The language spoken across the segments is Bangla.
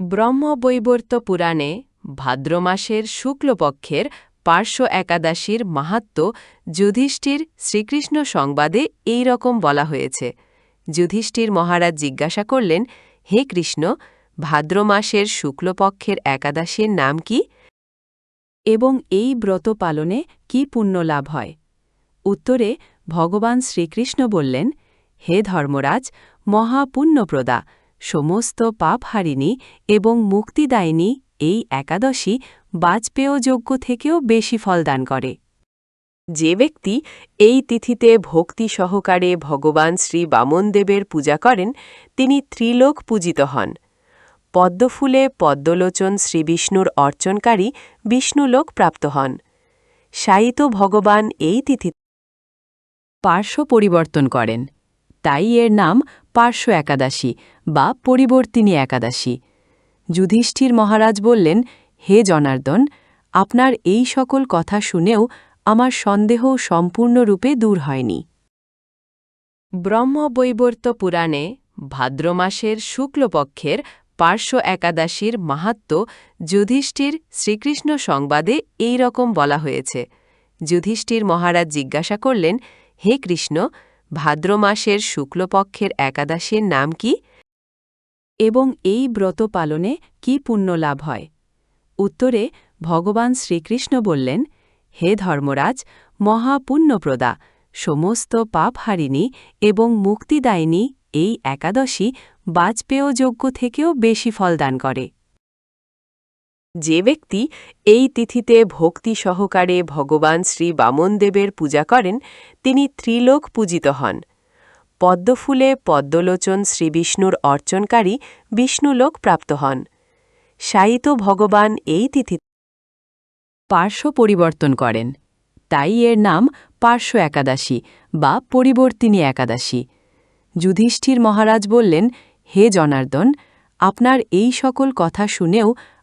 ব্রহ্মবৈবর্ত পুরাণে ভাদ্র মাসের শুক্লপক্ষের পার্শ্ব একাদশীর মাহাত্ম্য যুধিষ্ঠির শ্রীকৃষ্ণ সংবাদে এই রকম বলা হয়েছে। যুধিষ্ঠির মহারাজ জিজ্ঞাসা করলেন, হে কৃষ্ণ, ভাদ্র মাসের শুক্লপক্ষের একাদশীর নাম কি? এবং এই ব্রত পালনে কি পুণ্য লাভ হয়? উত্তরে ভগবান শ্রীকৃষ্ণ বললেন, হে ধর্মরাজ মহাপুণ্যপ্রদা সমস্ত পাপহারিণী এবং মুক্তিদায়িনী এই একাদশী বাজপেয় যজ্ঞ থেকেও বেশি ফলদান করে। যে ব্যক্তি এই তিথিতে ভক্তি সহকারে ভগবান শ্রী বামনদেবের পূজা করেন, তিনি ত্রিলোক পূজিত হন। পদ্মফুলে পদ্মলোচন শ্রীবিষ্ণুর অর্চনকারী বিষ্ণুলোক প্রাপ্ত হন। শায়িত ভগবান এই তিথি পার্শ্ব পরিবর্তন করেন। তাই এর নাম পার্শ্ব একাদশী বা পরিবর্তিনী একাদশী। যুধিষ্ঠির মহারাজ বললেন, হে জনার্দন, আপনার এই সকল কথা শুনেও আমার সন্দেহ সম্পূর্ণরূপে দূর হয়নি। ব্রহ্মবৈবর্ত পুরাণে ভাদ্র মাসের শুক্লপক্ষের পার্শ্ব একাদশীর মাহাত্ম্য যুধিষ্ঠির শ্রীকৃষ্ণ সংবাদে এই রকম বলা হয়েছে। যুধিষ্ঠির মহারাজ জিজ্ঞাসা করলেন, হে কৃষ্ণ ভাদ্র মাসের শুক্লপক্ষের একাদশীর নাম কি? এবং এই ব্রত পালনে কি পুণ্য লাভ হয়? উত্তরে, ভগবান শ্রীকৃষ্ণ বললেন, হে ধর্মরাজ, মহাপুণ্যপ্রদা, সমস্ত পাপ পাপহারিণী এবং মুক্তিদায়িনী এই একাদশী বাজপেয় যজ্ঞ থেকেও বেশি ফলদান করে। যে ব্যক্তি এই তিথিতে ভক্তি সহকারে ভগবান শ্রী বামনদেবের পূজা করেন, তিনি ত্রিলোক পূজিত হন। পদ্মফুলে পদ্মলোচন শ্রীবিষ্ণুর অর্চনকারী বিষ্ণুলোক প্রাপ্ত হন। শায়িত ভগবান এই তিথি পার্শ্ব পরিবর্তন করেন। তাই এর নাম পার্শ্ব একাদশী বা পরিবর্তিনী একাদশী। যুধিষ্ঠির মহারাজ বললেন, হে জনার্দন, আপনার এই সকল কথা শুনেও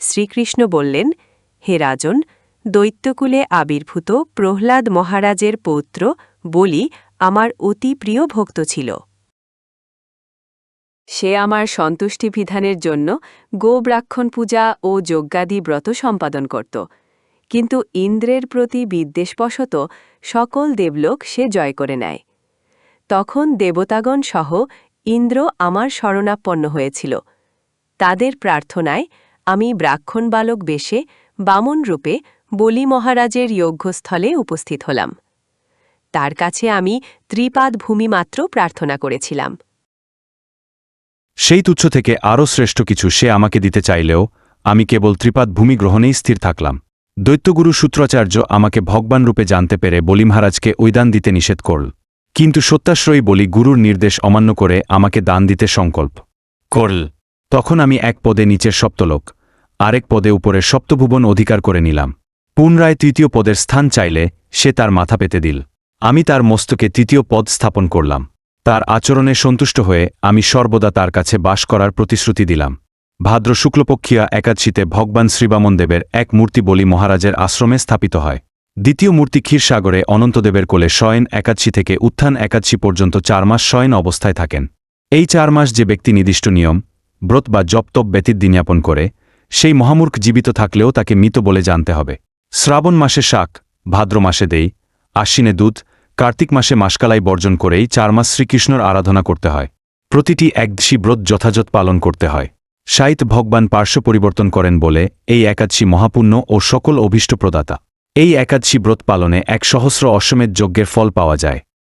শ্রীকৃষ্ণ বললেন, হে রাজন, দৈত্যকুলে আবির্ভূত প্রহ্লাদ মহারাজের পৌত্র বলি আমার অতি প্রিয় ভক্ত ছিল। সে আমার সন্তুষ্টি বিধানের জন্য গোব্রাক্ষণ পূজা ও যজ্ঞাদি ব্রত সম্পাদন করত। কিন্তু ইন্দ্রের প্রতি বিদ্বেষবশত সকল দেবলোক সে জয় করে নেয়। তখন দেবতাগণ সহ ইন্দ্র আমার শরণাপন্ন হয়েছিল। তাদের প্রার্থনায় আমি ব্রাক্ষণ বালক বেশে বামন রূপে বলি মহারাজের যজ্ঞস্থলে উপস্থিত হলাম। তার কাছে আমি ত্রিপাদ ভূমি মাত্র প্রার্থনা করেছিলাম। সেই তুচ্ছ থেকে আরও শ্রেষ্ঠ কিছু সে আমাকে দিতে চাইলেও আমি কেবল ত্রিপাদ ভূমি গ্রহণেই স্থির থাকলাম। দৈত্যগুরু সূত্রাচার্য আমাকে ভগবান রূপে জানতে পেরে বলি মহারাজকে ওই দান দিতে নিষেধ করল। কিন্তু সত্যাশ্রয়ী বলি গুরুর নির্দেশ অমান্য করে আমাকে দান দিতে সংকল্প করল। তখন আমি এক পদে নিচের সপ্তলোক আরেক পদে উপরে সপ্তভুবন অধিকার করে নিলাম। পুনরায় তৃতীয় পদের স্থান চাইলে সে তার মাথা পেতে দিল। আমি তার মস্তকে তৃতীয় পদ স্থাপন করলাম। তার আচরণে সন্তুষ্ট হয়ে আমি সর্বদা তার কাছে বাস করার প্রতিশ্রুতি দিলাম। ভাদ্র শুক্লপক্ষিয়া একাদশীতে ভগবান শ্রীবামনদেবের এক মূর্তি বলি মহারাজের আশ্রমে স্থাপিত হয়। দ্বিতীয় মূর্তি ক্ষীরসাগরে অনন্তদেবের কোলে শয়ন একাদশী থেকে উত্থান একাদশী পর্যন্ত চার মাস শয়ন অবস্থায় থাকেন। এই চার মাস যে ব্যক্তি নির্দিষ্ট নিয়ম, ব্রত বা জপতপ ব্যতীত দিনযাপন করে সেই মহামূর্খ জীবিত থাকলেও তাকে মৃত বলে জানতে হবে। শ্রাবণ মাসে শাক, ভাদ্র মাসে দেই, আশ্বিনে দুধ, কার্তিক মাসে মাসকালাই বর্জন করেই চার মাস শ্রীকৃষ্ণর আরাধনা করতে হয়। প্রতিটি একদিশী ব্রত যথাযথ পালন করতে হয়। সাইত ভগবান পার্শ্ব পরিবর্তন করেন বলে এই একাদশী মহাপুণ্য ও সকল অভীষ্ট প্রদাতা এই একাদশী ব্রত পালনে এক সহস্র অশ্বমেধ যজ্ঞের ফল পাওয়া যায়।